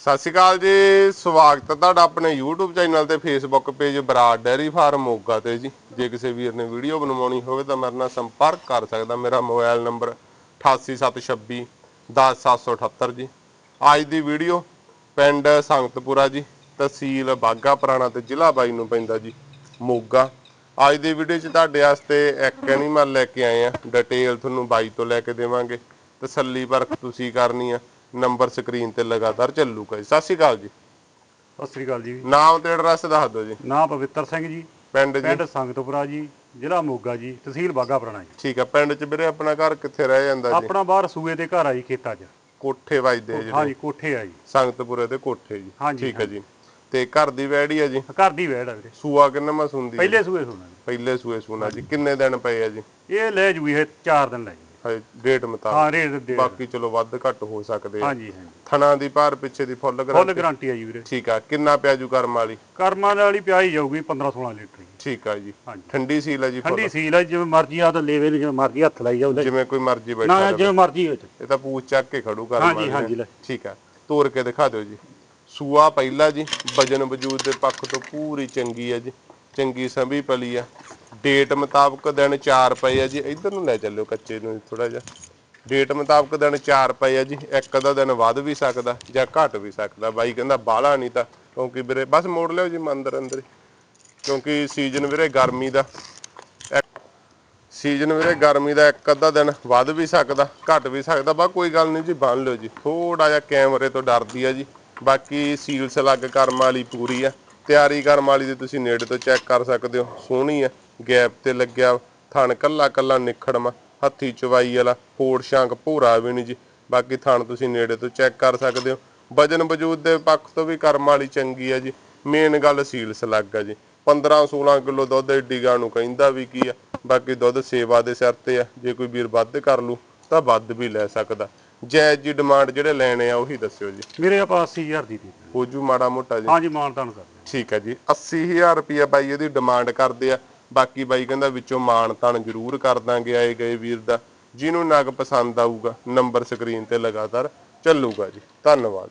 ਸਤਿ ਸ਼੍ਰੀ ਅਕਾਲ ਜੀ, ਸਵਾਗਤ ਹੈ ਤੁਹਾਡਾ ਆਪਣੇ YouTube ਚੈਨਲ ਤੇ Facebook page Brar dairy farm Moga ਤੇ ਜੀ। ਜੇ ਕਿਸੇ ਵੀਰ ਨੇ ਵੀਡੀਓ ਬਣਵਾਉਣੀ ਹੋਵੇ ਤਾਂ ਮੇਰੇ ਨਾਲ ਸੰਪਰਕ ਕਰ ਸਕਦਾ। ਮੇਰਾ ਮੋਬਾਈਲ ਨੰਬਰ 88726 10778 ਜੀ। ਅੱਜ ਦੀ ਵੀਡੀਓ ਪਿੰਡ ਸੰਗਤਪੁਰਾ ਜੀ, ਤਹਿਸੀਲ ਬਾਗਾ ਪੁਰਾਣਾ ਤੇ ਜ਼ਿਲ੍ਹਾ ਬਾਈ ਨੂੰ ਪੈਂਦਾ ਜੀ, ਮੋਗਾ। ਅੱਜ ਦੀ ਵੀਡੀਓ 'ਚ ਤੁਹਾਡੇ ਵਾਸਤੇ ਇੱਕ ਐਨੀਮਲ ਲੈ ਕੇ ਆਏ ਆ ਡਿਟੇਲ ਤੁਹਾਨੂੰ ਬਾਈ ਤੋਂ ਲੈ ਕੇ ਦੇਵਾਂਗੇ। ਤਸੱਲੀ ਪਰਖ ਤੁਸੀਂ ਕਰਨੀ ਆ। ਨੰਬਰ ਸਕਰੀਨ ਤੇ ਲਗਾਤਾਰ ਚੱਲੂਗਾ ਜੀ। ਸਤਿ ਸ਼੍ਰੀ ਅਕਾਲ ਜੀ। ਸਤਿ ਸ੍ਰੀ ਅਕਾਲ ਜੀ। ਨਾਮ ਤੇ ਐਡਰੈਸ ਦੱਸ ਦਿਓ ਜੀ। ਨਾਮ ਪਵਿੱਤਰ ਸਿੰਘ ਜੀ। ਪਿੰਡ ਜੀ। ਪਿੰਡ ਸੰਗਤਪੁਰਾ ਜੀ ਜ਼ਿਲ੍ਹਾ ਮੋਗਾ ਜੀ ਤਹਿਸੀਲ ਬਾਗਾ ਪੁਰਾਣਾ ਜੀ। ਠੀਕ ਆ ਪਿੰਡ 'ਚ ਵੀਰੇ ਆਪਣਾ ਘਰ ਕਿੱਥੇ ਰਹਿ ਜਾਂਦਾ ਜੀ? ਆਪਣਾ ਬਾਹਰ ਸੂਏ ਦੇ ਘਰ ਆ ਜੀ ਖੇਤਾਂ 'ਚ। ਕੋਠੇ ਵੱਜਦੇ ਜਿਹੜੇ ਹਾਂਜੀ ਕੋਠੇ ਆ ਜੀ। ਸੰਗਤਪੁਰੇ ਦੇ ਕੋਠੇ ਜੀ। ਹਾਂਜੀ, ਠੀਕ ਆ ਜੀ। ਤੇ ਘਰ ਦੀ ਵੈੜੀ ਆ ਜੀ? ਘਰ ਦੀ ਵੇੜ ਆ ਵੀਰੇ। ਸੂਆ ਕਿੰਨਾ ਮਾ ਸੁੰਦੀ ਆ? ਪਹਿਲੇ ਸੂਏ ਸੁਣਨਾ ਪਹਿਲੇ ਸੂਏ ਸੁਣਾ ਜੀ। ਕਿੰਨੇ ਦਿਨ ਪਏ ਆ ਜੀ? ਜੀ ਇਹ ਲੈ ਜੂਈ ਇਹ 4 ਦਿਨ ਲੈ ਜੀ। ਮੁਤਾਬਕ। ਹਾਂ ਰੇਟ ਦੇ ਬਾਕੀ ਚਲੋ ਵੱਧ ਘੱਟ ਹੋ ਸਕਦੇ ਆ। ਹਾਂਜੀ ਹਾਂਜੀ। ਥਣਾ ਦੀ ਭਾਰ ਪਿੱਛੇ ਦੀ ਫੁੱਲ ਫੁੱਲ ਗਰੰਟੀ ਗਾਰੰਟੀ ਆ ਜੀ ਵੀਰੇ। ਠੀਕ ਆ ਕਿੰਨਾ ਪਿਆ ਜੂ ਕਰਮ ਵਾਲੀ? ਕਰਮਾਂ ਵਾਲੀ ਪਿਆਈ ਜਾਊਗੀ 15 16 ਲੀਟਰ ਜੀ। ਠੀਕ ਆ ਜੀ। ਹਾਂਜੀ। ਠੰਡੀ ਸੀਲ ਆ ਜੀ ਫੁੱਲ। ਠੰਡੀ ਸੀਲ ਆ ਜਿਵੇਂ ਮਰਜ਼ੀ ਆ ਤਾਂ ਲੈਵੇ ਜਿਵੇਂ ਮਰਜ਼ੀ ਹੱਥ ਲਾਈ ਲੈ। ਜਿਵੇਂ ਕੋਈ ਮਰਜ਼ੀ ਬੈਠਾ ਨਾ ਰਹੇ ਜਿਵੇਂ ਮਰਜ਼ੀ ਹੋ ਇਹ ਤਾਂ ਪੂਛ ਚੱਕ ਕੇ ਖੜੂ ਕਰਮ ਹਾਂਜੀ, ਵਾਲੀ ਨੇ। ਹਾਂਜੀ, ਲੈ। ਠੀਕ ਆ। ਤੋੜ ਕੇ ਦਿਖਾ ਦਿਓ ਜੀ। ਸੂਆ ਪਹਿਲਾ ਜੀ ਵਜਨ ਵਜੂਦ ਦੇ ਪੱਖ ਤੋਂ ਪੂਰੀ ਚੰਗੀ ਆ ਜੀ। ਚੰਗੀ ਸੰਭੀ ਪਲੀ ਆ। ਡੇਟ ਮੁਤਾਬਕ ਦਿਨ 4 ਪਏ ਆ ਜੀ, ਇਧਰ ਨੂੰ ਲੈ ਚੱਲਿਓ ਕੱਚੇ ਨੂੰ ਥੋੜਾ ਜਿਹਾ। ਡੇਟ ਮੁਤਾਬਕ ਦਿਨ 4 ਪਏ ਆ ਜੀ, ਇੱਕ ਅੱਧਾ ਦਿਨ ਵੱਧ ਵੀ ਸਕਦਾ ਜਾਂ ਘਟ ਵੀ ਸਕਦਾ। ਬਾਈ ਕਹਿੰਦਾ ਬਾਹਲਾ ਨਹੀਂ ਤਾਂ, ਕਿਉਂਕਿ ਵੀਰੇ ਬਸ ਮੋੜ ਲਿਓ ਜੀ ਮੰਦਰ ਅੰਦਰ ਹੀ। ਕਿਉਂਕਿ ਸੀਜ਼ਨ ਵੀਰੇ ਗਰਮੀ ਦਾ ਸੀਜ਼ਨ ਵੀਰੇ ਗਰਮੀ ਦਾ ਇੱਕ ਅੱਧਾ ਦਿਨ ਵੱਧ ਵੀ ਸਕਦਾ, ਘਟ ਵੀ ਸਕਦਾ। ਬਾ ਕੋਈ ਗੱਲ ਨਹੀਂ ਜੀ, ਬੰਨ ਲਿਓ ਜੀ। ਥੋੜਾ ਜਿਹਾ ਕੈਮਰੇ ਤੋਂ ਡਰਦੀ ਆ ਜੀ। ਬਾਕੀ ਸੀਲਸ ਲੱਗ ਕਰਮ ਵਾਲੀ ਪੂਰੀ ਆ। ਤਿਆਰੀ ਕਰਮ ਵਾਲੀ ਦੀ ਤੁਸੀਂ ਨੇੜੇ ਤੋਂ ਚੈੱਕ ਕਰ ਸਕਦੇ ਹੋ, ਸੋਹਣੀ ਆ। ਗੈਪ ਤੇ ਲੱਗਿਆ। ਥਣ ਕੱਲਾ ਕੱਲਾ ਨਿਖੜਮਾ ਹੱਥੀ ਚਵਾਈ ਵਾਲਾ ਫੋੜ ਸ਼ਾਂਕ ਭੂਰਾ ਵੀ ਨਹੀਂ ਜੀ। ਬਾਕੀ ਥਣ ਤੁਸੀਂ ਨੇੜੇ ਤੋਂ ਚੈੱਕ ਕਰ ਸਕਦੇ ਹੋ। ਵਜਨ ਵਜੂਦ ਦੇ ਪੱਖ ਤੋਂ ਵੀ ਕਰਮ ਵਾਲੀ ਚੰਗੀ ਆ ਜੀ। ਮੇਨ ਗੱਲ ਸੀਲਸ ਲੱਗ ਆ ਜੀ। 15 16 ਕਿਲੋ ਦੁੱਧ ਏਡੀ ਗਾਂ ਨੂੰ ਕਹਿੰਦਾ ਵੀ ਕੀ ਆ। ਬਾਕੀ ਦੁੱਧ ਸੇਵਾ ਦੇ ਸਿਰ ਤੇ ਆ। ਜੇ ਕੋਈ ਵੀਰ ਵੱਧ ਕਰ ਲੂ ਤਾਂ ਵੱਧ ਵੀ ਲੈ ਸਕਦਾ। ਜਾਇਜ਼ ਜੀ ਡਿਮਾਂਡ ਜਿਹੜੇ ਲੈਣੇ ਆ ਉਹੀ ਦੱਸਿਓ ਜੀ। ਮੇਰੇ ਆਪਾਂ 80000 ਦੀ ਦੇ ਹੋ ਜੂ ਮਾੜਾ ਮੋਟਾ ਜੀ। ਹਾਂਜੀ ਮਾਨਤਾਨ ਕਰ। ਠੀਕ ਹੈ ਜੀ। 80000 ਰੁਪਿਆ ਬਾਈ ਇਹਦੀ ਡਿਮਾਂਡ ਕਰਦੇ ਆ। ਬਾਕੀ ਬਾਈ ਕਹਿੰਦਾ ਵਿੱਚੋਂ ਮਾਣ ਤਾਣ ਜ਼ਰੂਰ ਕਰ ਦਾਂਗੇ ਆਏ ਗਏ ਵੀਰ ਦਾ, ਜਿਹਨੂੰ ਨਗ ਪਸੰਦ ਆਊਗਾ ਨੰਬਰ ਸਕਰੀਨ ਤੇ ਲਗਾਤਾਰ ਚੱਲੂਗਾ ਜੀ। ਧੰਨਵਾਦ